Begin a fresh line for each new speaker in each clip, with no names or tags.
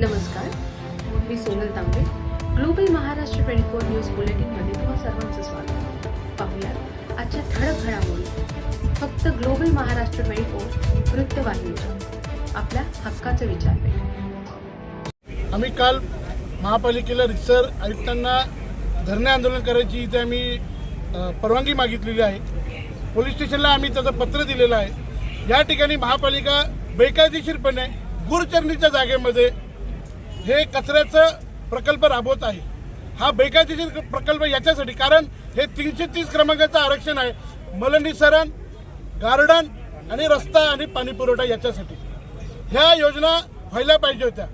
नमस्कार मी Sonal Tambe. Global Maharashtra twenty four news बुलेटिनमध्ये तुम्हा सर्वांचं स्वागत. पाहूया आजच्या ठळक घडामोडी. फक्त ग्लोबल महाराष्ट्र ट्वेंटी फोर वृत्तवाहिनीच्या. आपल्या हक्काचं विचार
आम्ही काल महापालिकेला रिक्सर आयुक्तांना धरणे आंदोलन करायची इथे आम्ही परवानगी मागितलेली आहे. पोलीस स्टेशनला आम्ही त्याचं पत्र दिलेलं आहे. या ठिकाणी महापालिका बेकायदेशीरपणे गुरचरणीच्या जागेमध्ये हे कचऱ्याचं प्रकल्प राबवत आहे. हा बेकायदेशीर प्रकल्प याच्यासाठी कारण हे तीनशे तीस क्रमांकाचं आरक्षण आहे. मलनिसरण गार्डन आणि रस्ता आणि पाणी पुरवठा याच्यासाठी. ह्या योजना व्हायला पाहिजे होत्या.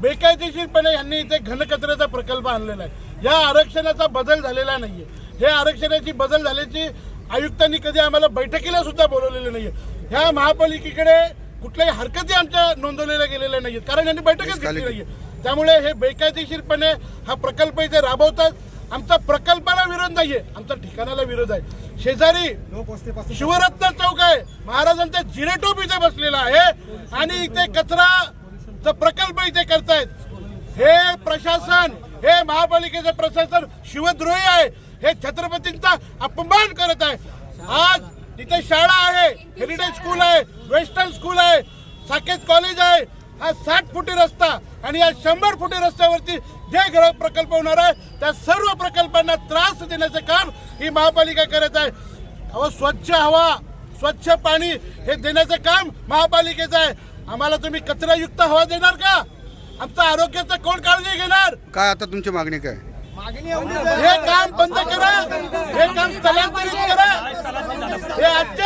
बेकायदेशीरपणे यांनी इथे घनकचऱ्याचा प्रकल्प आणलेला आहे. या आरक्षणाचा बदल झालेला नाहीये. हे आरक्षणाची बदल झाल्याची आयुक्तांनी कधी आम्हाला बैठकीला सुद्धा बोलवलेलं नाहीये. ह्या महापालिकेकडे कुठल्याही हरकती आमच्या नोंदवलेल्या गेलेल्या नाहीयेत. कारण यांनी बैठकच घेतली नाहीये. त्यामुळे हे बेकायदेशीरपणे हा प्रकल्प इथे राबवतात. आमचा प्रकल्पाला विरोध नाहीये आमचा ठिकाणाला विरोध आहे. शेजारी शिवरत्न चौक आहे. महाराजांचा जिरेटोप इथे बसलेला आहे आणि इथे कचरा प्रकल्प इथे करतायत. हे प्रशासन हे महापालिकेचं प्रशासन शिवद्रोही आहे. हे छत्रपतींचा अपमान करत आहे. आज इथे शाळा आहे हेरिटेज स्कूल आहे वेस्टर्न स्कूल आहे साकेत कॉलेज आहे हा साठ फुटी रस्ता आणि या शंभर फुटी रस्त्यावरती जे गृह प्रकल्प होणार आहे त्या सर्व प्रकल्पांना त्रास देण्याचे काम ही महापालिका करत आहे. अहो स्वच्छ हवा स्वच्छ पाणी हे देण्याचं काम महापालिकेचं आहे. आम्हाला तुम्ही कचरायुक्त हवा देणार का? आमचं आरोग्याचं कोण काळजी घेणार?
काय आता तुमची मागणी काय?
हे काम बंद करा. हे काम स्थलांतरित करा. हे आजच्या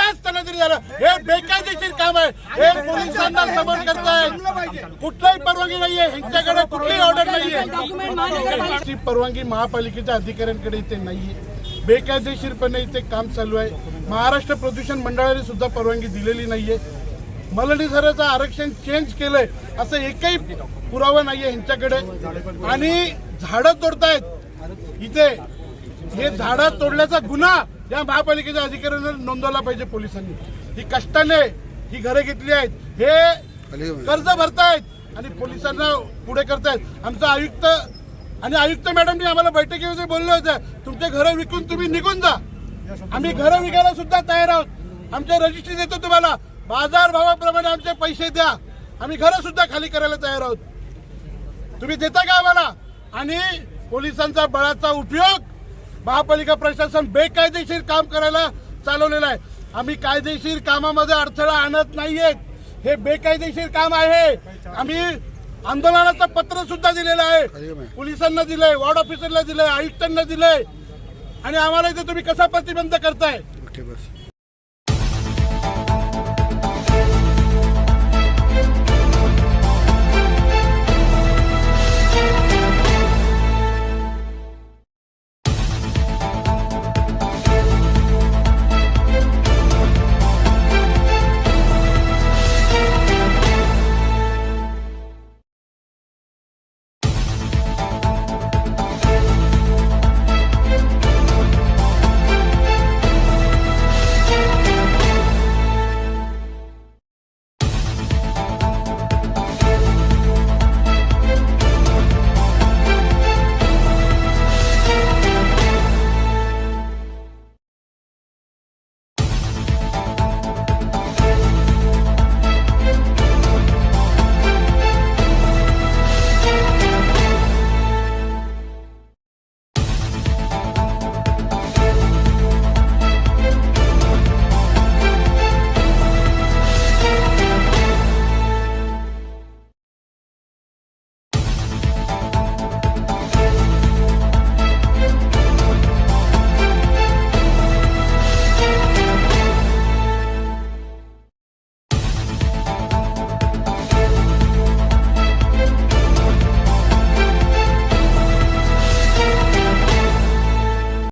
स्थलांतरित झालं? हे बेकायदेशीर काम आहे. हे पोलिसांना समोर करतायत कुठलाही परवानगी नाहीये. ह्यांच्याकडे कुठलीही ऑर्डर नाहीये. ती परवानगी महापालिकेच्या अधिकाऱ्यांकडे इथे नाहीये. बेकायदेशीरपणे इथे काम चालू आहे. महाराष्ट्र प्रदूषण मंडळाने सुद्धा परवानगी दिलेली नाहीये. मलडीसराचं आरक्षण चेंज केलंय. असं एकही पुरावा नाहीये ह्यांच्याकडे. आणि झाडं तोडतायत. इथे हे झाडं तोडल्याचा गुन्हा या महापालिकेच्या अधिकाऱ्यांना नोंदवला पाहिजे पोलिसांनी. ही कष्टाने ही घरं घेतली आहेत. हे कर्ज भरतायत आणि पोलिसांना पुढे करतायत. आमचा आयुक्त आणि आयुक्त मॅडमनी आम्हाला बैठकीमध्ये बोलले होते तुमचे घरं विकून तुम्ही निघून जा. आम्ही घरं विकायला सुद्धा तयार आहोत. आमचे रजिस्ट्री देतो तुम्हाला. बाजार भावाप्रमाणे आमचे पैसे द्या. आम्ही घरं सुद्धा खाली करायला तयार आहोत. तुम्ही देता का आम्हाला? आणि पोलिसांचा बळाचा उपयोग महापालिका प्रशासन बेकायदेशीर काम करायला चालवलेलं आहे. आम्ही कायदेशीर कामामध्ये अडथळा आणत नाहीयेत. हे बेकायदेशीर काम आहे. आम्ही आंदोलनाचं पत्र सुद्धा दिलेलं आहे. पोलिसांना दिलंय वॉर्ड ऑफिसरला दिलंय आयुक्तांना दिलंय. आणि आम्हाला इथे तुम्ही कसा प्रतिबंध करताय?